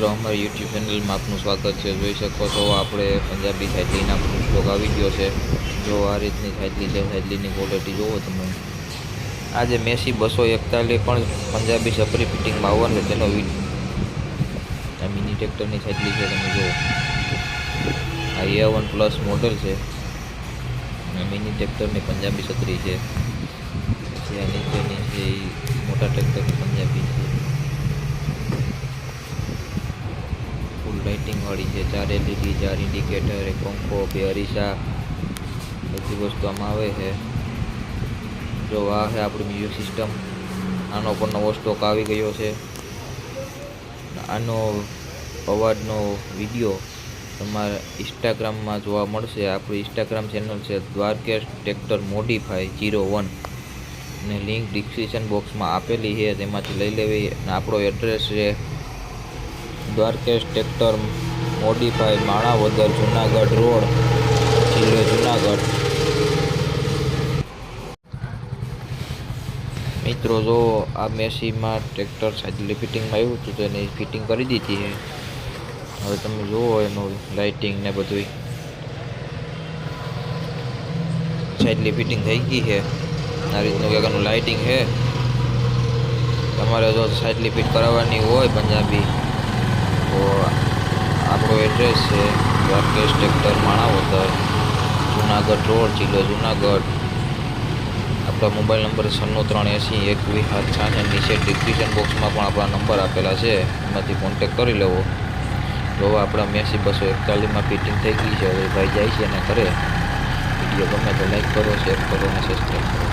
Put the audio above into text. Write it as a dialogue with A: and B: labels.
A: મિત્રો, અમારી યુટ્યુબ ચેનલમાં આપનું સ્વાગત છે. જોઈ શકો છો, આપણે પંજાબી સાયકલીના સ્ટોક આવી ગયો છે. જો આ રીતની સાયકલી છે, સાયકલીની ક્વોલિટી જુઓ તમે. આજે મેસી બસો એકતાલીસ પણ પંજાબી સફરી ફિટિંગમાં આવવાનું તેનો આ મિની ટ્રેક્ટરની સાયકલી છે, તમે જુઓ. આ એ વન પ્લસ મોડલ છે. મિની ટ્રેક્ટરની પંજાબી છત્રી છે. પછી એ મોટા ટ્રેક્ટરની પંજાબી છે ફૂલ લાઇટિંગ વાળી છે, ચાર એલઈડી ચાર ઇન્ડિકેટર એક પંખો, બે અરીસા, બધી વસ્તુ આમાં આવે છે. જો આ છે આપણી મ્યુઝિક સિસ્ટમ આનો પણ નવો સ્ટોક આવી ગયો છે. આનો અવાજનો વીડિયો તમારા ઇન્સ્ટાગ્રામમાં જોવા મળશે. આપણું ઇન્સ્ટાગ્રામ ચેનલ છે Dwarkesh tractor modify zero one ને લિંક ડિસ્ક્રિપ્શન બોક્સમાં આપેલી છે, તેમાંથી લઈ લેવી. અને આપણો એડ્રેસ છે Dwarkesh tractor modify Manavadar Junagadh road, જિલ્લો જુનાગઢ. મિત્રો, જો આ મેસીમાં ટ્રેક્ટર સાઈડલી ફિટિંગમાં આવ્યું હતું તો એને ફિટિંગ કરી દીધી છે. હવે તમે જુઓ એનું લાઇટિંગ ને બધું સાઈડલી ફિટિંગ થઈ ગઈ છે. આ રીતનું કંઈક લાઇટિંગ છે. તમારે જો સાઈડલી ફિટ કરાવવાની હોય પંજાબી તો આપણો એડ્રેસ છે દ્વારકેશ ટ્રેક્ટર માણાવદર, જુનાગઢ રોડ, જિલ્લો જુનાગઢ. આપણા મોબાઈલ નંબર છન્નું ત્રણ એંસી એકવીસ સાત છાસઠ નીચે ડિસ્ક્રિપ્શન બોક્સમાં પણ આપણા નંબર આપેલા છે. એમાંથી કોન્ટેક કરી લેવો. જો આપણા મેસી બસો એકતાલીસમાં ફિટિંગ થઈ ગઈ છે, હવે ભાઈ જાય છે અને કરે વીડિયો ગમે તો લાઈક કરો શેર કરો અને સબસ્ક્રાઈબ કરો.